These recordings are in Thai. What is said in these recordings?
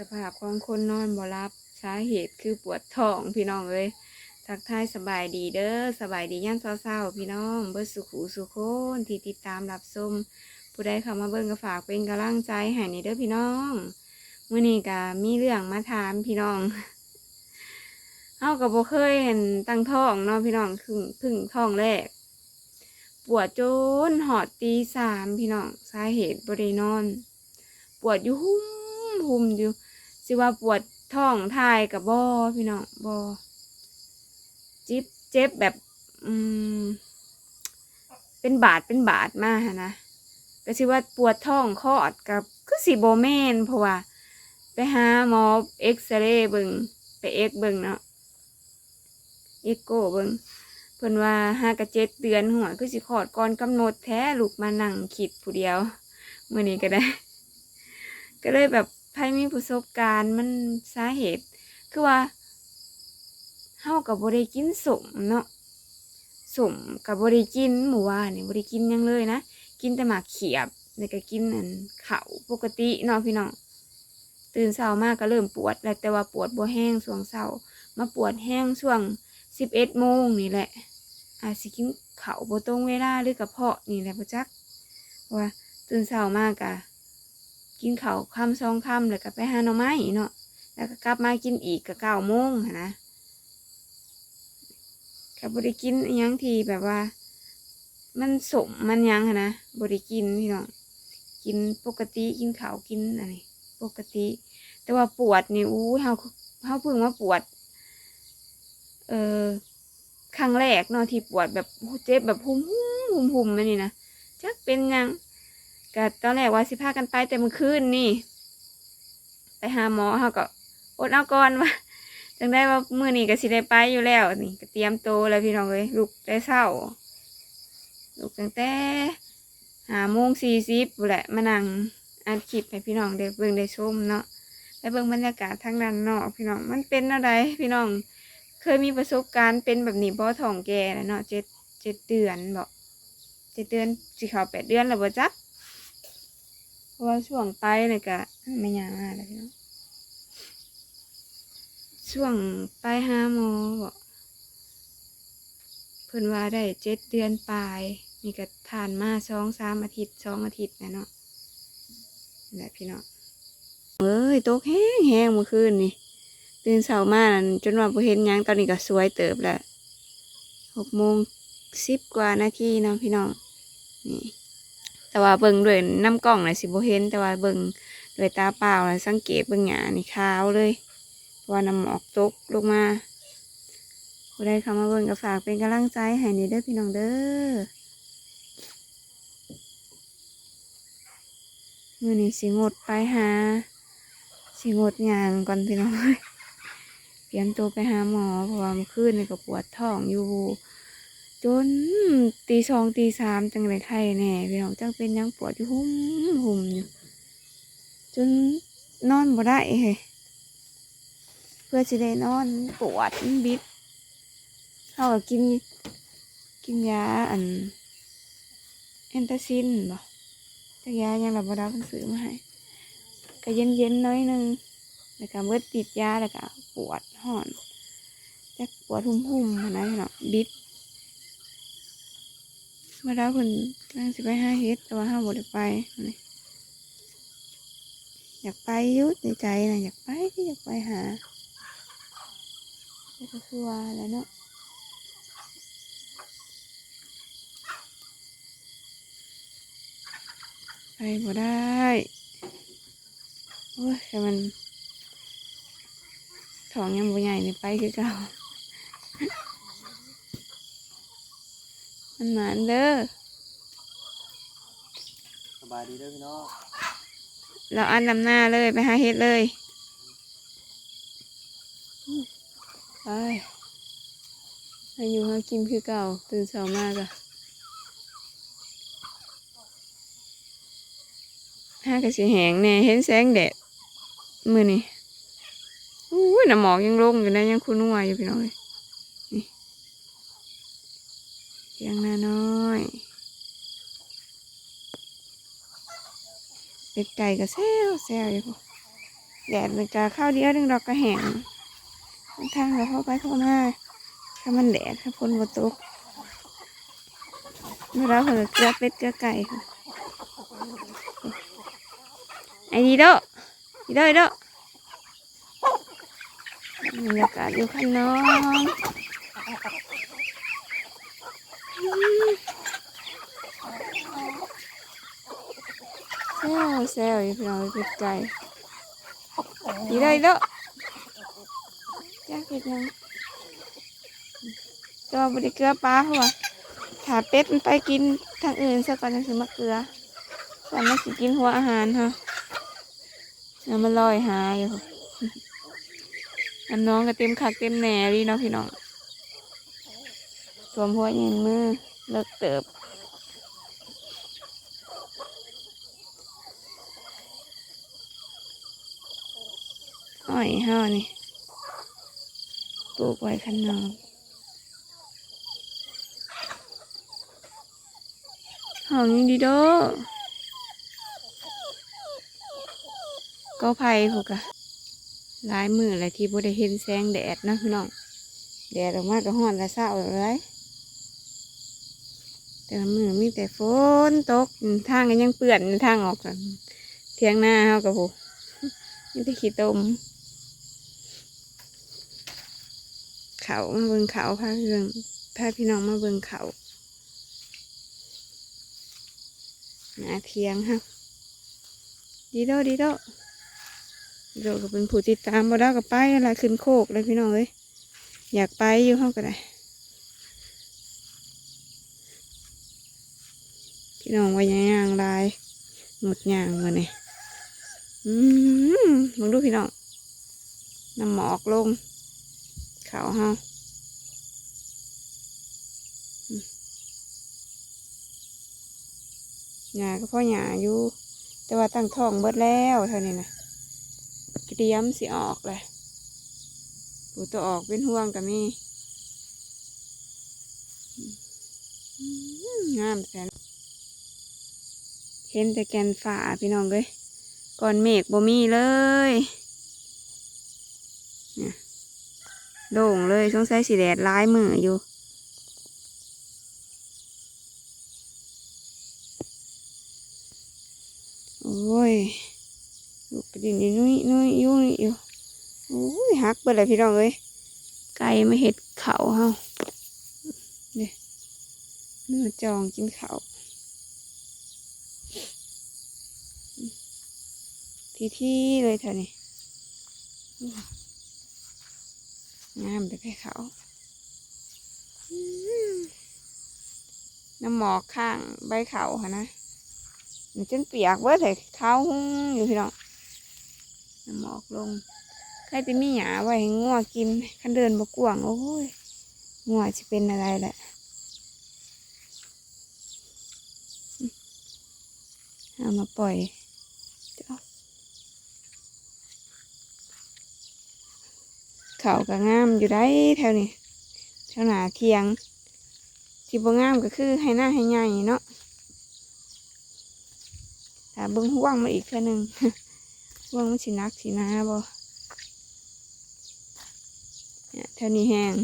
สภาพของคนนอนบ่รับสาเหตุคือปวดท้องพี่น้องเอ้ยทักทายสบายดีเด้อสบายดีย่ำเศร้าๆพี่น้องเบิดสุขูสุขคนที่ติดตามรับชมผู้ใดเข้ามาเบิ่งก็ฝากเป็นกำลังใจให้นี่เด้อพี่น้องมื้อนี้ก็มีเรื่องมาถามพี่น้องเฮาก็บ่เคยเห็นตั้งท้องเนาะพี่น้องคือพึ่งท้องแรกปวดจนหอดตีสามพี่น้องสาเหตุบ่ได้นอน ปวดอยู่หุ่มหุ่มอยู่ สิว่าปวดท้องทายกับบ่พี่น้องบ่จิบเจ็บแบบ อืม เป็นบาดเป็นบาดมากนะก็สิว่าปวดท้องคลอดกับคือสิบ่แมนเพราะว่า ไปหาหมอเอ็กซเรย์เบิ่งไปเอ็กเบิ่งเนาะเอ็กโกเบิ่งเพิ่นว่าห้ากะเจ็ดเดือนหัวคือสิคลอดก่อนกำหนดแท้ลูกมานั่งคิดผู้เดียวมื้อนี้ก็ได้ ก็เลยแบบ ไพ่มีประสบการณ์มันสาเหตุ คือว่าเฮากับบ่ได้กินสมเนาะสมกับบ่ได้กินหมู่ว่านนี่บ่ได้กินยังเลยนะกินแต่หมากเขียบแล้วก็กินอันข้าวปกติเนาะพี่น้องตื่นเช้ามากก็เริ่มปวดแล้วแต่ว่าปวดบ่แห้งช่วงเช้ามาปวดแห้งช่วงสิบเอ็ดโมงนี่แหละอาจสิกินข้าวบ่ตรงเวลาหรือกระเพาะนี่แหละบ่จักว่าตื่นเช้ามากะ กินข้าวค่ำสองค่ำแล้วก็ไปหาหน่อไม้เนาะแล้วก็กลับมากินอีกก็เก้าโมงนะก็บริกินอิหยังทีแบบว่า มันสมมันยังนะบริกินพี่น้องกินปกติกินข้าวกินอะไรปกติ แต่ว่าปวดนี่อู้เฮาเฮาเพิ่งมาปวด เออครั้งแรกเนาะที่ปวดแบบเจ็บแบบหุ่มหุ่มหุ่มหุ่มมันนี่นะจักเป็นยัง ก็ตอนแรกว่าสิพากันไปแต่มื่อคืนนี่ ไปหาหมอเขาก็อดเอาก่อนว่าจังได้ว่ามื้อนี้ก็สิได้ไปอยู่แล้วนี่ก็เตรียมโตวแล้วพี่น้องเอ้ยลุกแต่เช้าลุกตั้งแต่หาโมงสี่สิบแหละมานั่งอัดคลิปให้พี่น้องได้เบิ่งได้ชมเนาะไปเบิ่งบรรยากาศทางด้านนอกพี่น้องมันเป็นอะไรพี่น้องเคยมีประสบการณ์เป็นแบบนี้บ่ท้องแก่แล้วเนาะเจ็ดเจ็ดเดือนบอกเจ็ดเดือนสิเข้าแปดเดือนแล้วบ่จัก ราะว่าช่วงไปเนี่ยก็ไม่ยากมากเลยพี่น้องช่วงไปหาหมอบอกเพิ่นว่าได้เจ็ดเดือนปลายนี่ก็ทานมาสองสามอาทิตย์สองอาทิตย์นะเนาะนี่แหละพี่น้องเอ้ยตกแห้งแห้งเมื่อคืนนี่ตื่นเช้ามานั่นจนว่าบ่เห็นยังตอนนี้ก็สวยเติบแล้วหกโมงสิบกว่านาทีเนาะพี่น้องนี่ แต่ว่าเบิ่งด้วยน้ำกล้องน่ะสิบ่เห็น แต่ว่าเบิ่งด้วยตาเปล่าน่ะสังเกตเบิ่งหยานี่ขาวเลยเพราะว่าน้ำหมอกตกลงมาผู้ใดเข้ามาเบิ่งก็ฝากเป็นกำลังใจให้นี่เด้อพี่น้องเด้อมื้อนี้สิงดไปหา สิงดยางก่อนพี่น้องเอ้ยเตรียมตัวไปหาหมอเพราะว่าเมื่อคืนนี่ก็ปวดท้องอยู่ จนตีสองตีสามจังไรไข้แน่พี่น้องจังเป็นยังปวดอยู่หุ่มหุ่มอยู่ จนนอนบ่ได้เฮ้เพื่อสิได้นอนปวดบิดเขาก็กิน กินยาอันแอนตาซินบ่จักยายังหลับบ่ได้เพิ่นซื้อมาให้ก็เย็นเย็นน้อยนึงแล้วก็เมื่อติดยาแล้วก็ปวดห่อนจักปวดหุ่มหุ่มนนะพี่น้องบิด เมื่อเราคนนั่งสิไปห้าเฮ็ดแต่ว่าห้าบ่ได้ไป อยากไปยุดในใจนะอยากไปที่อยากไปหาแต่ก็คือว่าแล้วเนาะไปบ่ได้โอ้ยแต่มันท้องยังบ่ใหญ่นี่ไปคือเก่า มันหมานเด้อสบายดีเด้อพี่น้องเราอันนำหน้าเลยไปหาเฮ็ดเลยไปให้อยู่หากินคือเก่าตื่นเช้ามากอะห้ากระสีแหงแน่เห็นแสงแดดมือนี่อู้ยน้ำหมอกยังลงอยู่นะยังคุ้นหัวอยู่พี่น้องเลยนี่เพี ยังน้าน้อยเป็ดไก่ก็แซวแซวอยู่แดดมันจะเข้าวเดียวนึงดอกกระแหงทางเราเข้าไปเข้ามาถ้ามันแดดถ้าฝนบ่ตกเมื่อเราเพิ่นเกลือเป็ดเกลือไก่ค่ะไอ้ดีโดดีโดดีโดบรรยากาศอยู่ข้างนอก แซวแซวอยู่พี่น้องเป็ดไก่ đi đây đó chắc thiệt nha cho bữa đi cưa ba không à thả tết มันไปกินทางอื่นซะก่อนจะซื้อมะเกลือก่อนมันสิกินหัวอาหารฮะแล้วมันลอยหาอยู่อันน้องก็เต็มคักเต็มแหน่ดีเนาะพี่น้อง สวมหัวเย็นมือเลิกเติบอ้อยห้านี่ปลูกไว้ข้างนอกหอมยังดีโดก็ไผ่พวกอะหลายมือหลายที่บ่ได้เห็นแสงแดดนะพี่น้องแดดออกมาก็ห้อนและเศร้าเลย แต่มือมีแต่ฝนตกทางก็ยังเปื่อนทางออกกันเทียงหน้าเฮากับผู้มีแต่ขี้ตมเขามาเบิ่งเขาพาเรื่องพาพี่น้องมาเบิ่งเขาหน้าเทียงฮะดีโดดีโดโดก็เป็นผู้ติดตามบ่ได้ก็ไปอะไรขึ้นโคกเลยพี่น้องเอ้ยอยากไปอยู่ห้องก็ได้ พี่น้องว่ายังยางลายหมดยางมาเนี่ยอืมมองดูพี่น้องน้ำหมอกลงเขาเฮาหญ้าก็พ่อหญ้าอยู่ แต่ว่าตั้งท้องเบิดแล้วเท่านี้นะเตรียมสิออกเลยปูตัวออกเป็นห่วงกับมีงามแสน เห็นแต่แกนฝ่าพี่น้องเลยก่อนเมฆบ่มีเลยโด่งเลยสงสัยสีแดดร้ายมืออยู่ โอ้ยลูกกระดิ่งนุ้ยนุ้ยยุ่ยอยู่โอ้ยหักไปเลยพี่น้องเอ้ยไก่มาเห็ดเขาเฮาเนี่ยเนื้อจองกินเขา ที่ที่ๆเลยเธอนี่งามแต่ไปเขาน้ำหมอกข้างใบเขาค่ะนะมันจนเปียกเว้ยแต่เขาหุ้งอยู่พี่น้องน้ำหมอกลงใครจะมีหยาไว้ให้งัวกินคันเดินบกวางโอ้ยงัวจะเป็นอะไรแหละเอามาปล่อยเดี๋ยว เขาก็งามอยู่ได้แถวนี้แถวหนาเทียง ที่บ่งามก็คือให้หน้าให้ใหญ่เนาะถ้าเบิ่งห่วงมาอีกเท่านึงห่วงมันสินักสินาบ่เนี่ยแถวนี้แห้ง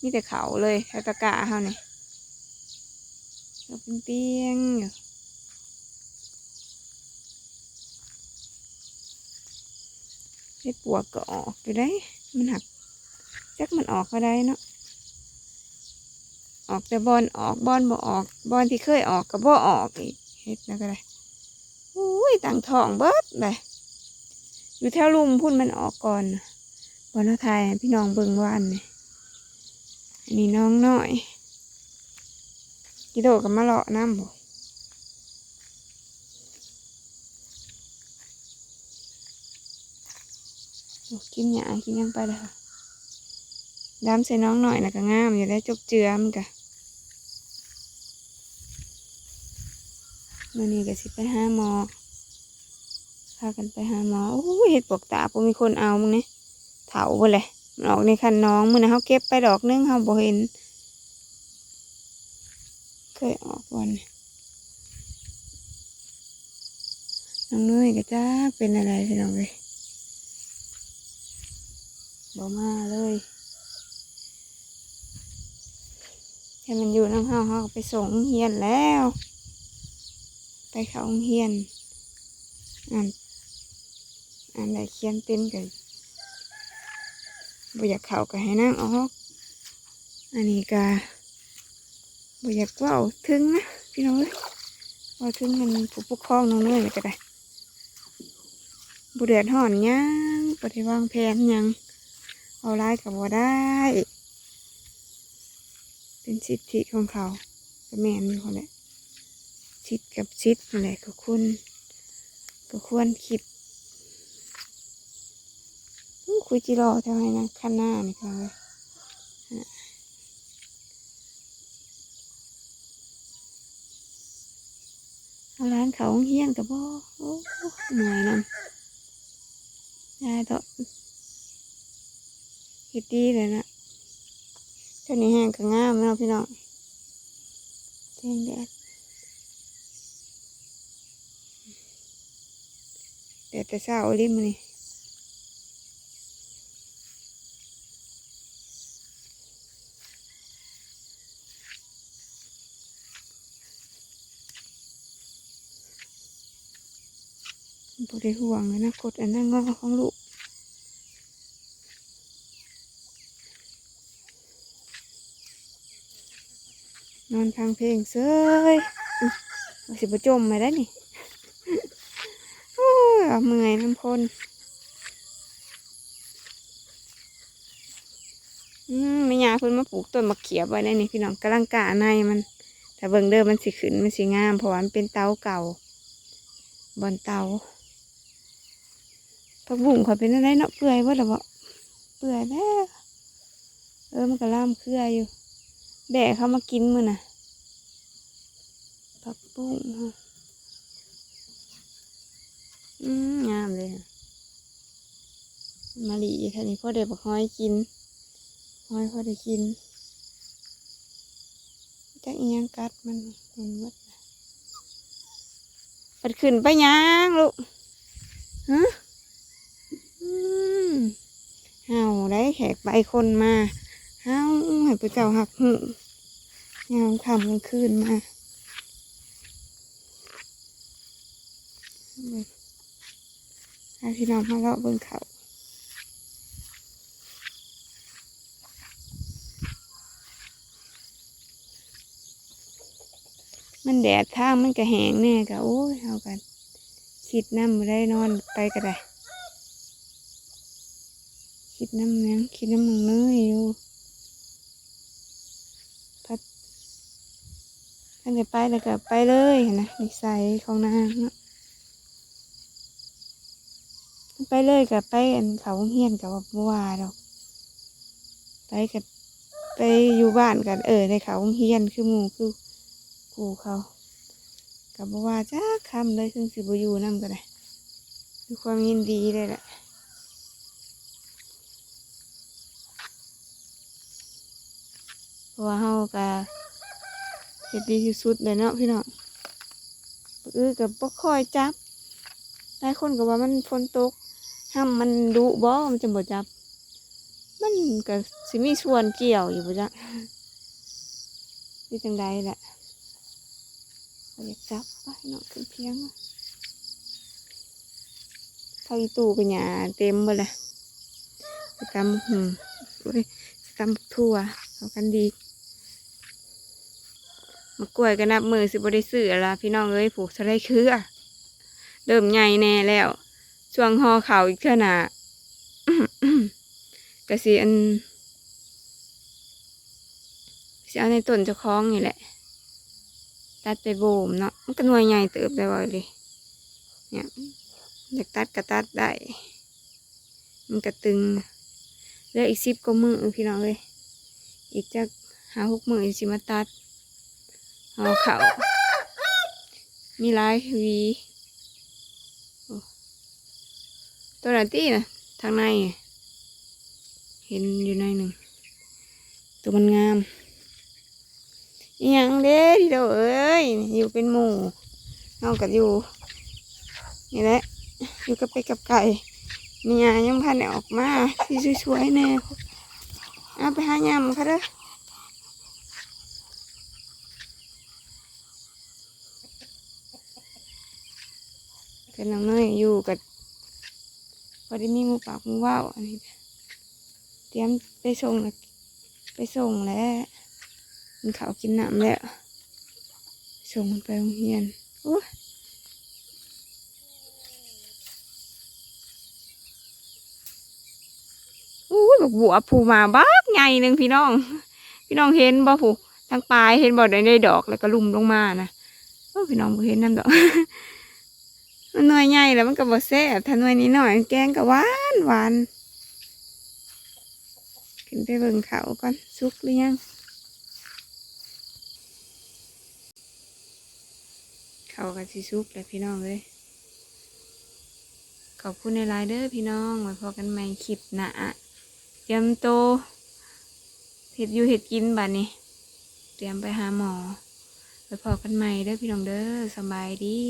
มีแต่เขาเลยแถวตะกะเฮานี่เราเป็นเปียงอยู่เฮ็ดปวกก็ออกอยู่ได้ มันหักจักมันออกก็ได้เนาะออกแต่บอลออกบอลบ่ออกบอลที่เคยออกก็บ่ออกอีกเฮ็ดแล้วก็ได้อุ้ยต่างทองเบิดเลยอยู่แถวลุมพุ่นมันออกก่อนบอลไทยพี่น้องเบิงวานนี่อันนี้น้องน้อยกิโดกับมาเลาะน้ำบ่โอ้ กินหยากินยังไปเลยค่ะดำใส่น้องหน่อยนะก็งามอยู่ได้จบเจือมนกะมื่อนี้ก็สิไปหาหมอพากันไปหาหมอโอ้ยเห็ดปวกตาปมีคนเอามึงเนี่ยเถาไปเลยมันออกในคันน้องมือนะเขาเก็บไปดอกนึงเขาบ่เห็น เคยออกวันน้องนุ้ยก็จ้าเป็นอะไรพี่น้องเลย บ่มาเลยให้มันอยู่น้ำเฮาเฮาไปส่งเฮียนแล้ว ไปเขาเฮียนอ่านอ่านได้เขียนเป็นกันบ่อยากเข้าก็ให้นั่งออก อันนี้ก็บ่อยากเว่าถึงนะพี่น้องเอ้ยเว่าถึงมันผู้ปกครองน้องเนื่อยก็ได้บุเดือดห่อนยังปฏิวางแผนยัง เอาไล่กับว่าได้ เป็นสิทธิของเขาก็แม่นอยู่เขาแหละชิดกับชิดนั่นแหละก็คุณก็ควรคิดคุยจิรอเท่าไหร่นะข้างหน้านี่ค่ะเลยเอาร้านเขาเฮี้ยนกับบ่อเหนื่อยนำยายต่อ เฮ็ดดีเลยนะเท่านี้แห้งก็งามแล้วพี่น้องแจ้งแดดแดดแต่เช้าเอาลิมนี่บ่ได้ห่วงเลยนะกดอันนั้นงอของลูก นอนฟังเพลงเซยอุ๊ยเอาสิบจมมาได้นี่โอ้ยเอามื่อยน้ำพนอืมไม่ยาเพิ่นมาปลูกต้นมะเขียบไว้ได้นี่พี่น้องกำลังกะในมันแต่เบิ่งเด้อมันสิขึ้นมันสิงามเพราะมันเป็นเตาเก่าบอนเตาผักบุ้งเขาเป็นอะไรเนาะเปื่อยว่าหรอบ่เปื่อยแล้วเออมันก็ล่ามเครืออยู่ แบะเขามากินมือนะผักบุ้งฮะอืมงามเลยอะมาลีแค่นี้พ่อเด็กบอกห้อยกินห้อยพ่อได้กินจักอียงกัดมันมันหมดน่ะปัดขึ้นไปยังลูกฮะเห่าได้แขกใบคนมาเฮ้าให้พระเจ้าหักหู ยามคำกลางคืนมาให้พี่น้องมาเลาะบิ่งเขามันแดดทางมันก็แหงแน่ก็โอ้ยเอากันคิดน้ำมาได้นอนไปก็ได้ คิดน้ำยังคิดน้ำมึงเนยอยู่ ท่านจะไปแล้วก็ไปเลยนะนิสัยของนางเนาะไปเลยกับไปอันเขาเฮียนกับว่าบ่ว่าดอก ไปกับไปอยู่บ้านกันเออในเขาเฮียนคือหมูคือกูเขากับบ่ว่าจ้าคำเลยซึ่งสิบอยู่นำก็ได้คือความยินดีเลยแหละว่าเฮาก็ เฮ็ดดีที่สุดเลยเนาะพี่น้องเออกับบ่ค่อยจับหลายคนก็ว่ามันฝนตกห้ามมันดุบ่มันจะบ่จับ มันก็สิมีส่วนเกี่ยวอยู่บ่จ๊ะที่จังใดแหละอยากจับไปเนาะขึ้นเพียงเขาอีตู้ก็หยาเต็มหมดเลยสตำหืมโอ้ยสตำทั่วเอากันดี มากล้วยก็นับมือสิบได้ซื้อละพี่น้องเอ้ยผูกจะได้คือเริ่มใหญ่แน่แล้ว ช่วงหอเขาอีกเท่าน่ะกะสิอันสิเอาในต้นเจ้าของนี่แหละ ตัดไปโบมเนาะมันก็หน่วยใหญ่เติบได้บ่อยเลยเนี่ยอยากตัดก็ตัดได้ มันก็ตึงเหลืออีกสิบก็มือพี่น้องเลยอีกจะหาหกมือสิมาตัด เอาเขามีลายวีตัวนั้นตีนะทางใน เห็นอยู่ในหนึ่ง ตัวมันงามยังเด้ที่เราเอ้ย อยู่เป็นหมู่นอกกับอยู่ นี่แหละ อยู่กับไปกับไก่เนี่ยยังพันออกมาที่สวยๆแน่เอาไปหายำเขาเด้อ เป็นน้องน้อยอยู่กับพอได้มีมูปากมูว่าวอันนี้เตรียมไปส่งนะไปส่งแล้วมันเขากินน้ำแล้วส่งมันไปโรงเรียนโอ้อู้ยบอกบัวผูมาบักไงหนึ่งพี่น้อง พี่น้องเห็นบ่ผูทางปลายเห็นบ่ได้ได้ดอกแล้วก็ลุ่มลงมานะโอ้ยพี่น้องเห็นนั่นดอก มันหน่วยใหญ่แล้วมันก็บ่แซ่บถ้าหน่วยนี้หน่อยแกงก็หวานหวานขึ้นไปเบิ่งเขาก่อนสุกหรือยังเขากันสิซุกเลยพี่น้องเลยขอบคุณในไลน์เด้อพี่น้องไว้พอกันใหม่คลิปหนะเตรียมโตเห็ดอยู่เห็ดกินบัดนี้ เตรียมไปหาหมอไว้พอกันใหม่เด้อพี่น้องเด้อสบายดี